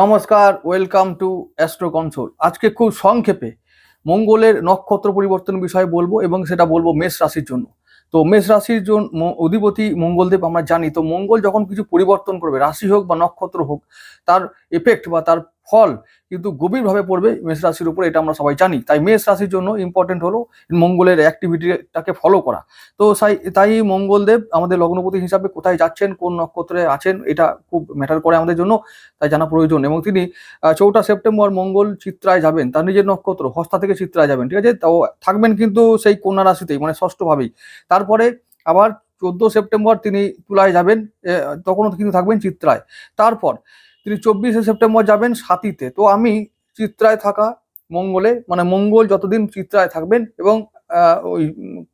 নমস্কার welcome to astro console আজকে খুব সংক্ষেপে মঙ্গলের নক্ষত্র পরিবর্তন বিষয়ে বলব এবং সেটা বলব মেষ রাশির জন্য। তো মেষ রাশির জন্য অধিপতি মঙ্গলদেব আমরা জানি, তো মঙ্গল যখন কিছু পরিবর্তন করবে, রাশি হোক বা নক্ষত্র হোক, তার এফেক্ট বা তার ফল কিন্তু গভীরভাবে পড়বে মেষ রাশির উপর, এটা আমরা সবাই জানি। তাই মেষ রাশির জন্য ইম্পর্টেন্ট হলো মঙ্গলের অ্যাক্টিভিটিটাকে ফলো করা। তো তাই তাই মঙ্গলদেব আমাদের লগ্নপতি হিসাবে কোথায় যাচ্ছেন, কোন নক্ষত্রে আছেন, এটা খুব ম্যাটার করে আমাদের জন্য, তাই জানা প্রয়োজন। এবং তিনি চৌঠা সেপ্টেম্বর মঙ্গল চিত্রায় যাবেন, তার নিজের নক্ষত্র, হস্তা থেকে চিত্রায় যাবেন, ঠিক আছে? তো থাকবেন কিন্তু সেই কন্যা রাশিতেই মানে ষষ্ঠভাবেই। তারপরে আবার চোদ্দ সেপ্টেম্বর তিনি তুলায় যাবেন তখনও কিন্তু থাকবেন চিত্রায়। তারপর তিনি চব্বিশে সেপ্টেম্বর যাবেন সাতিতে তো আমি চিত্রায় থাকা মঙ্গলে মানে মঙ্গল যতদিন চিত্রায় থাকবেন এবং ওই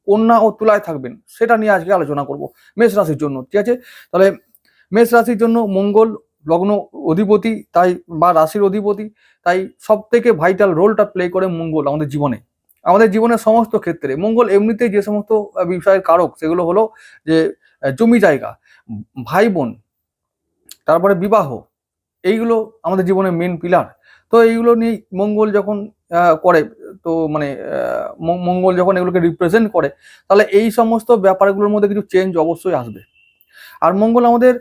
কন্যা ও তুলায় থাকবেন, সেটা নিয়ে আজকে আলোচনা করব মেষ রাশির জন্য, ঠিক আছে? তাহলে মেষ রাশির জন্য মঙ্গল, লগ্ন অধিপতি, তাই বা রাশির অধিপতি, তাই সব থেকে ভাইটাল রোলটা প্লে করে মঙ্গল আমাদের জীবনে। আমাদের জীবনের সমস্ত ক্ষেত্রে, মঙ্গল এমনিতেই যে সমস্ত বিষয়ের কারক, সেগুলো হলো যে জমি জায়গা, ভাই বোন, তারপরে বিবাহ এইগুলো আমাদের জীবনের মেন পিলার তো এইগুলো নিয়ে মঙ্গল যখন করে, তো মানে মঙ্গল যখন এগুলোকে রিপ্রেজেন্ট করে, তাহলে এই সমস্ত ব্যাপারগুলোর মধ্যে কিছু চেঞ্জ অবশ্যই আসবে। আর মঙ্গল আমাদের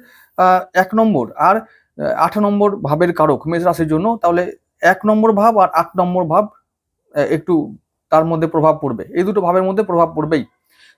এক নম্বর, আর আট নম্বর ভাবের কারক মেষ রাশির জন্য, তাহলে এক নম্বর ভাব আর আট নম্বর ভাব একটু তার মধ্যে প্রভাব পড়বে। এই দুটো ভাবের মধ্যে প্রভাব পড়বেই।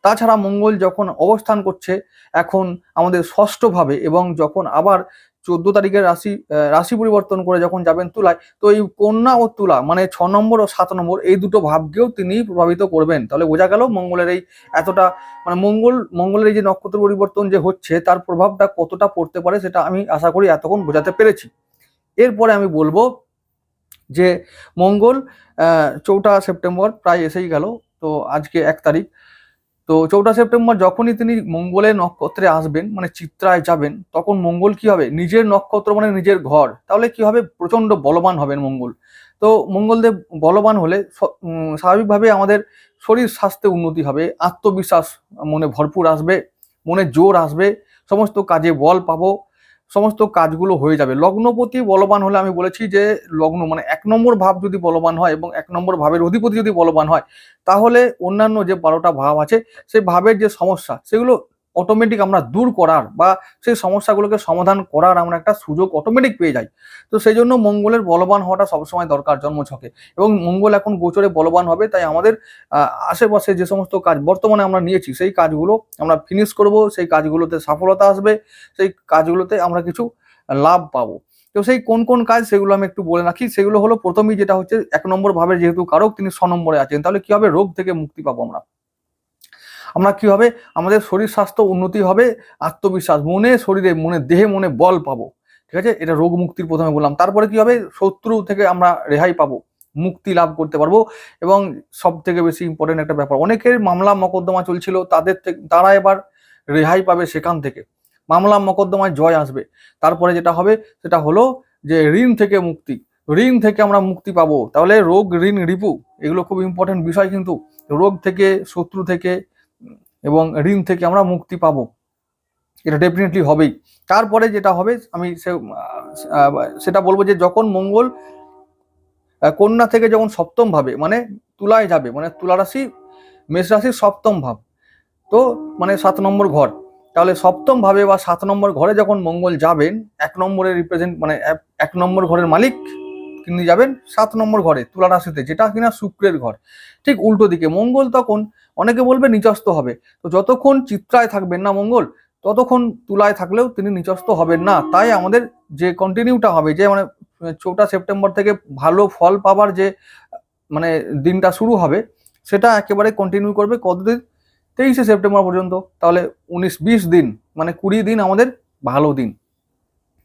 তাছাড়া মঙ্গল যখন অবস্থান করছে, এখন আমাদের ষষ্ঠ ভাবে এবং যখন আবার চোদ্দ তারিখের রাশি রাশি পরিবর্তন করে যখন যাবেন তুলায়, তো এই কন্যা ও তুলা মানে ছ নম্বর ও সাত নম্বর, এই দুটো ভাবকেও তিনি প্রভাবিত করবেন। তাহলে বোঝা গেল মঙ্গলের এই এতটা মানে মঙ্গল, মঙ্গলের এই যে নক্ষত্র পরিবর্তন যে হচ্ছে, তার প্রভাবটা কতটা পড়তে পারে সেটা আমি আশা করি এতক্ষণ বোঝাতে পেরেছি। এরপরে আমি বলব যে মঙ্গল চৌঠা সেপ্টেম্বর প্রায় এসেই গেল, তো আজকে এক তারিখ। তো চৌঠা সেপ্টেম্বর যখনই তিনি মঙ্গলের নক্ষত্রে আসবেন মানে চিত্রায় যাবেন, তখন মঙ্গল কি হবে? নিজের নক্ষত্র মানে নিজের ঘর। তাহলে কি হবে? প্রচণ্ড বলবান হবেন মঙ্গল। তো মঙ্গলদেব বলবান হলে স্বাভাবিকভাবে আমাদের শরীর স্বাস্থ্যে উন্নতি হবে, আত্মবিশ্বাস মনে ভরপুর আসবে, মনে জোর আসবে, সমস্ত কাজে বল পাবো সমস্ত কাজগুলো হয়ে যাবে। লগ্নপতি বলবান হলে আমি বলেছি যে, লগ্ন মানে এক নম্বর ভাব যদি বলবান হয় এবং এক নম্বর ভাবের অধিপতি যদি বলবান হয়, তাহলে অন্যান্য যে বারোটা ভাব আছে, সেই ভাবের যে সমস্যা, সেগুলো অটোমেটিক আমরা দূর করার বা সেই সমস্যাগুলোকে সমাধান করার আমরা একটা সুযোগ অটোমেটিক পেয়ে যাই। তো সেই জন্য মঙ্গলের বলবান হওয়াটা সবসময় দরকার জন্মছকে। এবং মঙ্গল এখন গোচরে বলবান হবে, তাই আমাদের আশেপাশে যে সমস্ত কাজ বর্তমানে আমরা নিয়েছি, সেই কাজগুলো আমরা ফিনিশ করব, সেই কাজগুলোতে সফলতা আসবে, সেই কাজগুলোতে আমরা কিছু লাভ পাবো। তো সেই কোন কোন কাজ সেগুলো আমি একটু বলে রাখি, সেগুলো হলো প্রথমেই যেটা হচ্ছে এক নম্বর ভাবে যেহেতু কারক, তিনি ছ নম্বরে আছেন, তাহলে কি হবে রোগ থেকে মুক্তি পাবো আমরা? আমরা কি হবে? আমাদের শরীর স্বাস্থ্য উন্নতি হবে, আত্মবিশ্বাস, মনে শরীরে, মনে দেহে মনে বল পাবো। ঠিক আছে? এটা রোগ মুক্তির প্রথমে বললাম। তারপরে কি হবে? শত্রু থেকে আমরা রেহাই পাবো, মুক্তি লাভ করতে পারব। এবং সব থেকে বেশি ইম্পর্টেন্ট একটা ব্যাপার, অনেকের মামলা মকদ্দমা চলছিল, তাদের থেকে, তারা এবার রেহাই পাবে সেখান থেকে। মামলা মকদ্দমায় জয় আসবে। তারপরে যেটা হবে? সেটা হলো যে ঋণ থেকে মুক্তি। ঋণ থেকে আমরা মুক্তি পাবো। তাহলে রোগ, ঋণ, রিপু, এগুলো খুব ইম্পর্টেন্ট বিষয় কিন্তু। রোগ থেকে, শত্রু থেকে এবং ঋণ থেকে আমরা মুক্তি পাবো। এটা ডেফিনেটলি হবেই। তারপরে যেটা হবে, আমি সেটা বলব যে যখন মঙ্গল কন্যা থেকে যখন সপ্তম ভাবে মানে তুলায় যাবে মানে তুলা রাশি, মেষ সপ্তম ভাব, তো মানে সাত নম্বর ঘর। তাহলে সপ্তম ভাবে বা সাত নম্বর ঘরে যখন মঙ্গল যাবেন, এক নম্বরে রিপ্রেজেন্ট মানে এক নম্বর ঘরের মালিক তিনি যাবেন সাত নম্বর ঘরে তুলা রাশিতে যেটা কিনা শুক্রের ঘর। ঠিক উল্টো দিকে, মঙ্গল তখন অনেকে বলবে নিচস্ত হবে। তো যতক্ষণ চিত্রায় থাকবেন না মঙ্গল, ততক্ষণ তুলায় থাকলেও তিনি নিচস্ত হবেন না। তাই আমাদের যে কন্টিনিউটা হবে, যে মানে চৌঠা সেপ্টেম্বর থেকে ভালো ফল পাবার যে মানে দিনটা শুরু হবে, সেটা একেবারে কন্টিনিউ করবে কতদিন? তেইশে সেপ্টেম্বর পর্যন্ত। তাহলে উনিশ, বিশ দিন মানে কুড়ি দিন আমাদের ভালো দিন।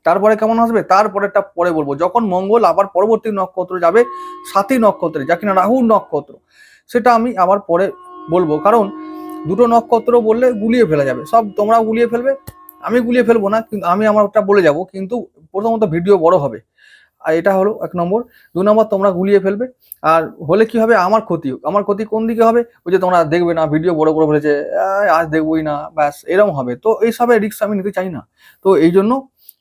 তারপরে কেমন আসবে? তারপরেরটা পরে বলব। যখন মঙ্গল আবার পরবর্তী নক্ষত্র যাবে সাতই নক্ষত্রে যা কিনা রাহুর নক্ষত্র, সেটা আমি আবার পরে বলব। কারণ দুটো নক্ষত্র বললে গুলিয়ে ফেলা যাবে। সব তোমরা গুলিয়ে ফেলবে, আমি গুলিয়ে ফেলব না, কিন্তু আমি আমারটা বলে যাব। কিন্তু প্রথমত ভিডিও বড় হবে। আর এটা হলো এক নম্বর। দু নম্বর, তোমরা গুলিয়ে ফেলবে। আর হলে কি হবে? আমার ক্ষতি। আমার ক্ষতি কোন দিকে হবে? ওই যে তোমরা দেখবে না, ভিডিও বড় করে ফেলেছে আজ দেখবোই না। ব্যাস এরকম হবে। তো এইসবের রিস্ক আমি নিতে চাই না। তো এই জন্য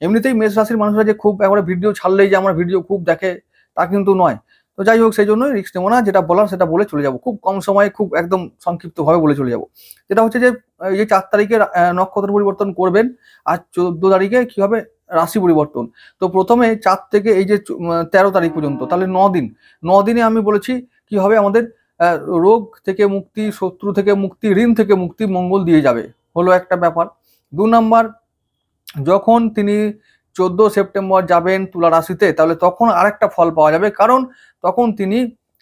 এমনিতেই মেষ রাশির মানুষরা যে খুব একবারে ভিডিও ছাড়লেই যে আমার ভিডিও খুব দেখে, তা কিন্তু নয়। তো যাই হোক, সেই জন্যই রিক্স নেব না, যেটা বলার সেটা বলে চলে যাব। খুব কম সময়ে খুব একদম সংক্ষিপ্তভাবে বলে চলে যাব। যেটা হচ্ছে যে, এই যে চার তারিখে নক্ষত্র পরিবর্তন করবেন, আর চোদ্দ তারিখে কি হবে? রাশি পরিবর্তন। তো প্রথমে চার থেকে এই যে তেরো তারিখ পর্যন্ত, তাহলে ন দিন। ন দিনে আমি বলেছি কি হবে আমাদের রোগ থেকে মুক্তি, শত্রু থেকে মুক্তি, ঋণ থেকে মুক্তি, মঙ্গল দিয়ে যাবে। হলো একটা ব্যাপার। দু নাম্বার যখন তিনি চোদ্দ সেপ্টেম্বর যাবেন তুলা রাশিতে, তাহলে তখন আরেকটা ফল পাওয়া যাবে। কারণ তখন তিনি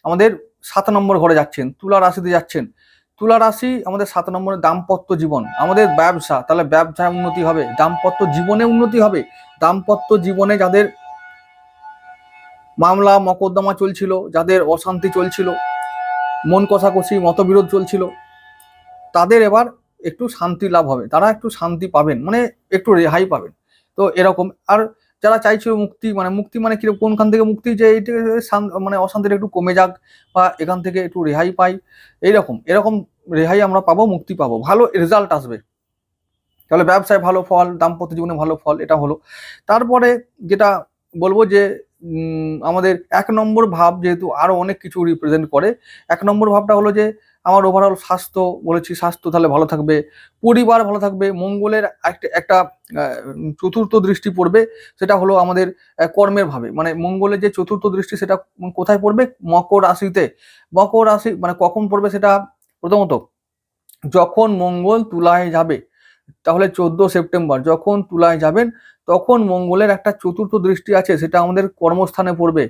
আমাদের সাত নম্বর ঘরে যাচ্ছেন, তুলা রাশিতে যাচ্ছেন। তুলা রাশি আমাদের সাত নম্বরে দাম্পত্য জীবন, আমাদের ব্যবসা, তাহলে ব্যবসায় উন্নতি হবে, দাম্পত্য জীবনে উন্নতি হবে। দাম্পত্য জীবনে যাদের মামলা, মকদ্দমা চলছিল, যাদের অশান্তি চলছিল, মন কষাকষি, মতবিরোধ চলছিল, তাদের এবার একটু শান্তি লাভ হবে, তারা একটু শান্তি পাবেন মানে একটু রেহাই পাবেন। তো এরকম, আর যারা চাইছিল মুক্তি মানে মুক্তি মানে কীরকম কোনখান থেকে মুক্তি যে এইটা মানে অশান্তিটা একটু কমে যাক বা এখান থেকে একটু রেহাই পাই, এইরকম, এরকম রেহাই আমরা পাবো, মুক্তি পাবো, ভালো রেজাল্ট আসবে। তাহলে ব্যবসায় ভালো ফল, দাম্পত্য জীবনে ভালো ফল, এটা হলো। তারপরে যেটা বলব যে আমাদের এক নম্বর ভাব যেহেতু আরও অনেক কিছু রিপ্রেজেন্ট করে, এক নম্বর ভাবটা হলো যে আমার ওভারঅল স্বাস্থ্য বলেছি, স্বাস্থ্য তাহলে ভালো থাকবে, পরিবার ভালো থাকবে, মঙ্গলের একটা একটা চতুর্থ দৃষ্টি পড়বে, সেটা হলো আমাদের কর্মের ভাবে। মানে মঙ্গলের যে চতুর্থ দৃষ্টি, সেটা কোথায় পড়বে? মকর রাশিতে। মকর রাশি মানে কখন পড়বে সেটা প্রথমত, যখন মঙ্গল তুলায় যাবে, তাহলে চোদ্দ সেপ্টেম্বর, যখন তুলায় যাবেন, তখন মঙ্গলের একটা চতুর্থ দৃষ্টি আছে, সেটা আমাদের কর্মস্থানে পড়বে।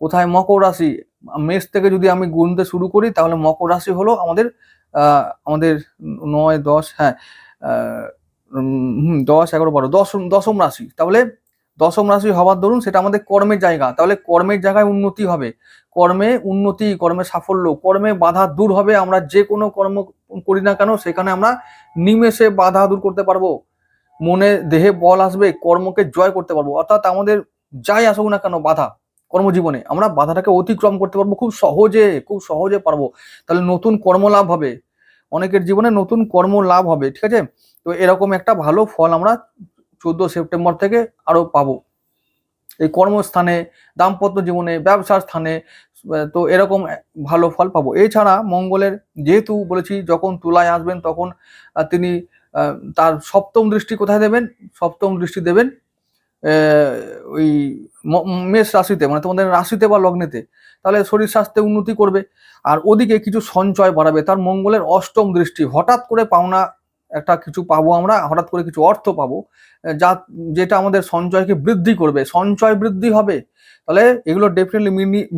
কোথায়? মকর রাশি মেষ থেকে যদি আমি গুনতে শুরু করি, তাহলে মকর রাশি হলো আমাদের আমাদের নয়, দশ হ্যাঁ দশ, এগারো, বারো, দশম দশম রাশি। তাহলে দশম রাশি হওয়ার দরুন সেটা আমাদের কর্মের জায়গা। তাহলে কর্মের জায়গায় উন্নতি হবে। কর্মে উন্নতি, কর্মে সাফল্য, কর্মে বাধা দূর হবে। আমরা যে কোনো কর্ম করি না কেন, সেখানে আমরা নিমেষে বাধা দূর করতে পারব। মনে দেহে বল আসবে, কর্মকে জয় করতে পারব। অর্থাৎ আমাদের যাই আসুক না কেন বাধা। কর্মজীবনে। আমরা বাধাটাকে অতিক্রম করতে পারব, খুব সহজে খুব সহজে পারব। তাহলে নতুন কর্মলাভ হবে। অনেকের জীবনে নতুন কর্ম লাভ হবে, ঠিক আছে? তো এরকম একটা ভালো ফল আমরা চোদ্দ সেপ্টেম্বর থেকে আরও পাবো। এই কর্মস্থানে, দাম্পত্য জীবনে, ব্যবসার স্থানে, তো এরকম ভালো ফল পাবো। এছাড়া মঙ্গলের, যেহেতু বলেছি, যখন তুলায় আসবেন, তখন তিনি তার সপ্তম দৃষ্টি কোথায় দেবেন? সপ্তম দৃষ্টি দেবেন ওই মেষ রাশিতে মানে তোমাদের রাশিতে বা লগ্নেতে, তাহলে শরীর স্বাস্থ্যে উন্নতি করবে। আর ওদিকে কিছু সঞ্চয় বাড়াবে, তার মঙ্গলের অষ্টম দৃষ্টি, হঠাৎ করে পাওনা একটা কিছু পাবো আমরা, হঠাৎ করে কিছু অর্থ পাবো যা, যেটা আমাদের সঞ্চয়কে বৃদ্ধি করবে। সঞ্চয় বৃদ্ধি হবে, তাহলে এগুলো ডেফিনেটলি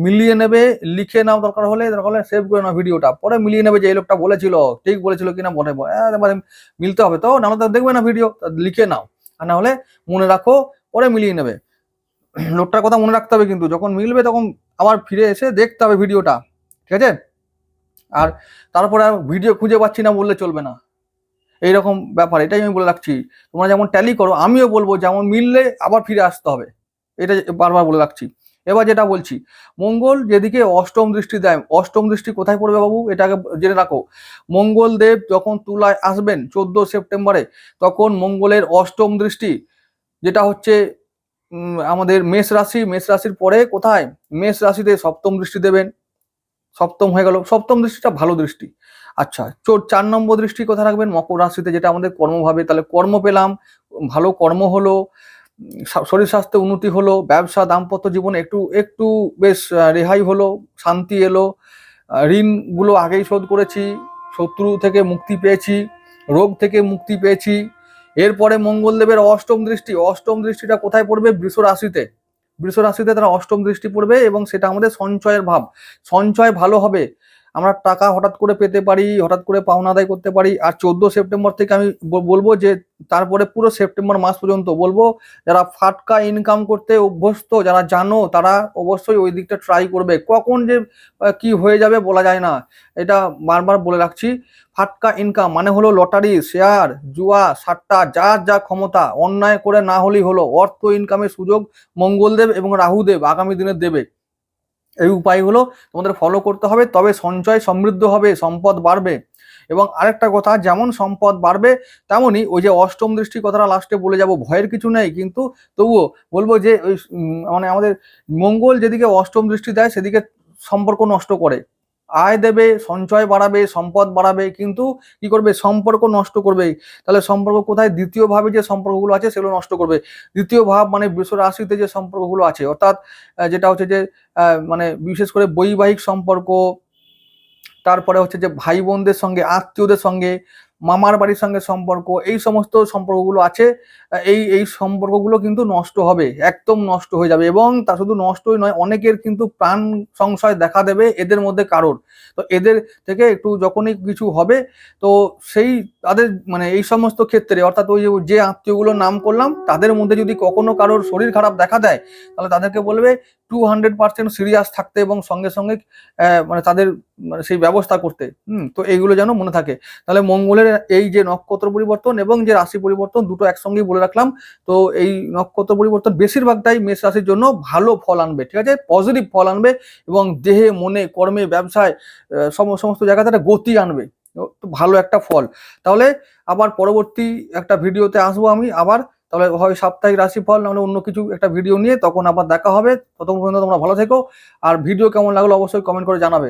মিলিয়ে নেবে, লিখে নাও দরকার হলে দরকার হলে সেভ করে নাও ভিডিওটা। পরে মিলিয়ে নেবে যে এই লোকটা বলেছিল, ঠিক বলেছিল কিনা মনে মিলতে হবে তো, নাহলে তো দেখবে না ভিডিও লিখে নাও। আর না হলে মনে রাখো পরে মিলিয়ে নেবে। লোকটার কথা মনে রাখতে হবে কিন্তু, যখন মিলবে তখন আবার ফিরে এসে দেখতে হবে ভিডিওটা, ঠিক আছে? আর তারপরে আর ভিডিও খুঁজে পাচ্ছি না বললে চলবে না। এইরকম ব্যাপার, এটাই আমি বলে রাখছি। তোমরা যেমন ট্যালি করো, আমিও বলব যেমন মিললে আবার ফিরে আসতে হবে। এটা বারবার বলে রাখছি। এবার যেটা বলছি, মঙ্গল যেদিকে অষ্টম দৃষ্টি দেয়, অষ্টম দৃষ্টি কোথায় পড়বে বাবু? এটাকে জেনে রাখো। মঙ্গল দেব যখন তুলায় আসবেন, চোদ্দ সেপ্টেম্বরে, তখন মঙ্গলের অষ্টম দৃষ্টি যেটা হচ্ছে আমাদের মেষ রাশি, মেষ রাশির পরে কোথায়? মেষ রাশিতে সপ্তম দৃষ্টি দেবেন। সপ্তম হয়ে গেল। সপ্তম দৃষ্টিটা ভালো দৃষ্টি। আচ্ছা চোর চার নম্বর দৃষ্টি কোথায় রাখবেন? মকর রাশিতে, যেটা আমাদের কর্মভাবে তাহলে কর্ম পেলাম, ভালো কর্ম হলো শরীর স্বাস্থ্যে উন্নতি হলো, ব্যবসা, দাম্পত্য জীবনে একটু একটু বেশ রেহাই হলো, শান্তি এলো। ঋণগুলো আগেই শোধ করেছি, শত্রু থেকে মুক্তি পেয়েছি, রোগ থেকে মুক্তি পেয়েছি। এরপরে মঙ্গলদেবের অষ্টম দৃষ্টি, অষ্টম দৃষ্টিটা কোথায় পড়বে? বৃষ রাশিতে। বৃষ রাশিতে তারা অষ্টম দৃষ্টি পড়বে এবং সেটা আমাদের সঞ্চয়ের ভাব। সঞ্চয় ভালো হবে। আমরা টাকা হঠাৎ করে পেতে পারি, হঠাৎ করে পাওনা আদায় করতে পারি। আর চোদ্দ সেপ্টেম্বর থেকে আমি বলব যে তারপরে পুরো সেপ্টেম্বর মাস পর্যন্ত বলব, যারা ফাটকা ইনকাম করতে অভ্যস্ত, যারা জানো, তারা অবশ্যই ওই দিকটা ট্রাই করবে। কখন যে কি হয়ে যাবে বলা যায় না। এটা বারবার বলে রাখছি। ফাটকা ইনকাম মানে হলো লটারি শেয়ার জুয়া, সাট্টা, যা যা ক্ষমতা, অন্যায় করে না হলেই হলো। অর্থ ইনকামের সুযোগ মঙ্গলদেব এবং রাহুদেব আগামী দিনে দেবে। এই উপায়গুলো তোমাদের ফলো করতে হবে, তবে সঞ্চয় সমৃদ্ধ হবে, সম্পদ বাড়বে। এবং আরেকটা কথা, যেমন সম্পদ বাড়বে তেমনই ওই যে অষ্টম দৃষ্টি কথাটা লাস্টে বলে যাব, ভয়ের কিছু নেই, কিন্তু তবুও বলব যে, ওই মানে আমাদের মঙ্গল যেদিকে অষ্টম দৃষ্টি দেয়, সেদিকে সম্পর্ক নষ্ট করে। আয় দেবে, সঞ্চয় বাড়াবে, সম্পদ বাড়াবে, কিন্তু কি করবে? সম্পর্ক নষ্ট করবে। তাহলে সম্পর্ক কোথায়? দ্বিতীয়ভাবে যে সম্পর্কগুলো আছে সেগুলো নষ্ট করবে। দ্বিতীয় ভাব মানে বৃষ রাশিতে যে সম্পর্কগুলো আছে, অর্থাৎ যেটা হচ্ছে যে মানে বিশেষ করে বৈবাহিক সম্পর্ক, তারপরে হচ্ছে যে ভাই বোনদের সঙ্গে, আত্মীয়দের সঙ্গে মামার বাড়ির সঙ্গে সম্পর্ক, এই সমস্ত সম্পর্কগুলো আছে, এই এই সম্পর্কগুলো কিন্তু নষ্ট হবে, একদম নষ্ট হয়ে যাবে এবং তা শুধু নষ্টই নয়, অনেকের কিন্তু প্রাণ সংশয় দেখা দেবে এদের মধ্যে কারোর। তো এদের থেকে একটু যখনই কিছু হবে, তো সেই তাদের মানে এই সমস্ত ক্ষেত্রে, অর্থাৎ ওই যে- আত্মীয়গুলোর নাম করলাম, তাদের মধ্যে যদি কখনো কারোর শরীর খারাপ দেখা দেয়, তাহলে তাদেরকে বলবে টু হান্ড্রেড পার্সেন্ট সিরিয়াস থাকতে এবং সঙ্গে সঙ্গে মানে তাদের মানে সেই ব্যবস্থা করতে। হুম, তো এইগুলো যেন মনে থাকে। তাহলে মঙ্গলের এই যে নক্ষত্র পরিবর্তন এবং যে রাশি পরিবর্তন দুটো একসঙ্গেই বলে রাখলাম। তো এই নক্ষত্র পরিবর্তন বেশিরভাগটাই মেষ রাশির জন্য ভালো ফল আনবে, ঠিক আছে? পজিটিভ ফল আনবে এবং দেহে, মনে, কর্মে, ব্যবসায় সমস্ত জায়গাতে একটা গতি আনবে। তো ভালো একটা ফল। তাহলে আবার পরবর্তী একটা ভিডিওতে আসব আমি। আবার তাহলে হয় সাপ্তাহিক রাশিফল নাহলে অন্য কিছু একটা ভিডিও নিয়ে তখন আবার দেখা হবে। ততক্ষণ পর্যন্ত তোমরা ভালো থেকো। আর ভিডিও কেমন লাগল অবশ্যই কমেন্ট করে জানাবে।